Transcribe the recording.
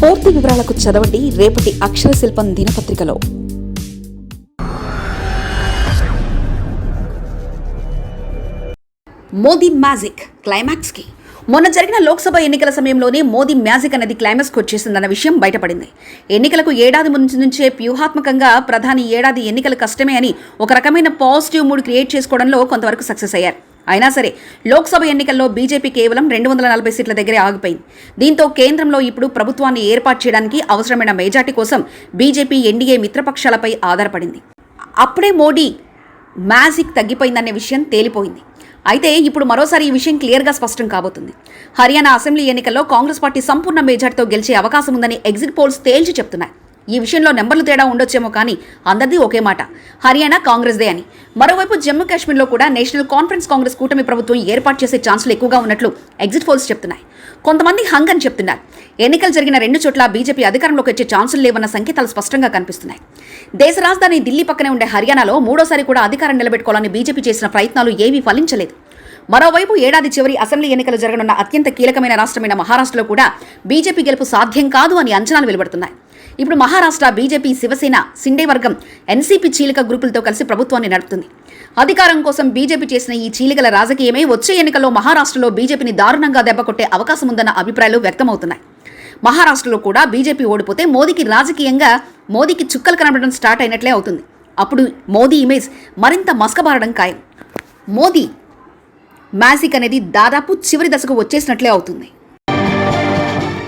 పూర్తి వివరాలకు చదవండి రేపటి అక్షర శిల్పం దినపత్రికలో. మోదీ మ్యాజిక్ క్లైమాక్స్కి మొన్న జరిగిన లోక్సభ ఎన్నికల సమయంలోనే మోదీ మ్యాజిక్ అనేది క్లైమాక్స్కి వచ్చేసిందన్న విషయం బయటపడింది. ఎన్నికలకు ఏడాది ముందు నుంచే వ్యూహాత్మకంగా ప్రధాని ఏడాది ఎన్నికలు కష్టమే అని ఒక రకమైన పాజిటివ్ మూడ్ క్రియేట్ చేసుకోవడంలో కొంతవరకు సక్సెస్ అయ్యారు. అయినా సరే లోక్సభ ఎన్నికల్లో బీజేపీ కేవలం రెండు వందల నలభై సీట్ల దగ్గరే ఆగిపోయింది. దీంతో కేంద్రంలో ఇప్పుడు ప్రభుత్వాన్ని ఏర్పాటు చేయడానికి అవసరమైన మెజార్టీ కోసం బీజేపీ ఎన్డీఏ మిత్రపక్షాలపై ఆధారపడింది. అప్పుడే మోడీ మ్యాజిక్ తగ్గిపోయిందనే విషయం తేలిపోయింది. అయితే ఇప్పుడు మరోసారి ఈ విషయం క్లియర్గా స్పష్టం కాబోతుంది. హర్యానా అసెంబ్లీ ఎన్నికల్లో కాంగ్రెస్ పార్టీ సంపూర్ణ మెజార్టీతో గెలిచే అవకాశం ఉందని ఎగ్జిట్ పోల్స్ తేల్చి చెప్తున్నాయి. ఈ విషయంలో నెంబర్లు తేడా ఉండొచ్చేమో కానీ అందరిది ఒకే మాట. హర్యానా కాంగ్రెస్దే అని. మరోవైపు జమ్మూ కాశ్మీర్లో కూడా నేషనల్ కాన్ఫరెన్స్ కాంగ్రెస్ కూటమి ప్రభుత్వం ఏర్పాటు చేసే ఛాన్సులు ఎక్కువగా ఉన్నట్లు ఎగ్జిట్ పోల్స్ చెప్తున్నాయి. కొంతమంది హంగ్ అని చెప్తున్నారు. ఎన్నికలు జరిగిన రెండు చోట్ల బీజేపీ అధికారంలోకి వచ్చే ఛాన్సులు లేవన్న సంకేతాలు స్పష్టంగా కనిపిస్తున్నాయి. దేశ రాజధాని ఢిల్లీ పక్కనే ఉండే హర్యానాలో మూడోసారి కూడా అధికారం నిలబెట్టుకోవాలని బీజేపీ చేసిన ప్రయత్నాలు ఏవీ ఫలించలేదు. మరోవైపు ఏడాది చివరి అసెంబ్లీ ఎన్నికలు జరగనున్న అత్యంత కీలకమైన రాష్ట్రమైన మహారాష్ట్రలో కూడా బీజేపీ గెలుపు సాధ్యం కాదు అని అంచనాలు వెలువడుతున్నాయి. ఇప్పుడు మహారాష్ట్ర బీజేపీ శివసేన సిండే వర్గం ఎన్సీపీ చీలిక గ్రూపులతో కలిసి ప్రభుత్వాన్ని నడుపుతుంది. అధికారం కోసం బీజేపీ చేసిన ఈ చీలికల రాజకీయమే వచ్చే ఎన్నికల్లో మహారాష్ట్రలో బీజేపీని దారుణంగా దెబ్బకొట్టే అవకాశం ఉందన్న అభిప్రాయాలు వ్యక్తమవుతున్నాయి. మహారాష్ట్రలో కూడా బీజేపీ ఓడిపోతే మోదీకి రాజకీయంగా మోదీకి చుక్కలు కనబడడం స్టార్ట్ అయినట్లే అవుతుంది. అప్పుడు మోదీ ఇమేజ్ మరింత మస్కబారడం ఖాయం. మోదీ మ్యాజిక్ అనేది దాదాపు చివరి దశకు వచ్చేసినట్లే అవుతుంది.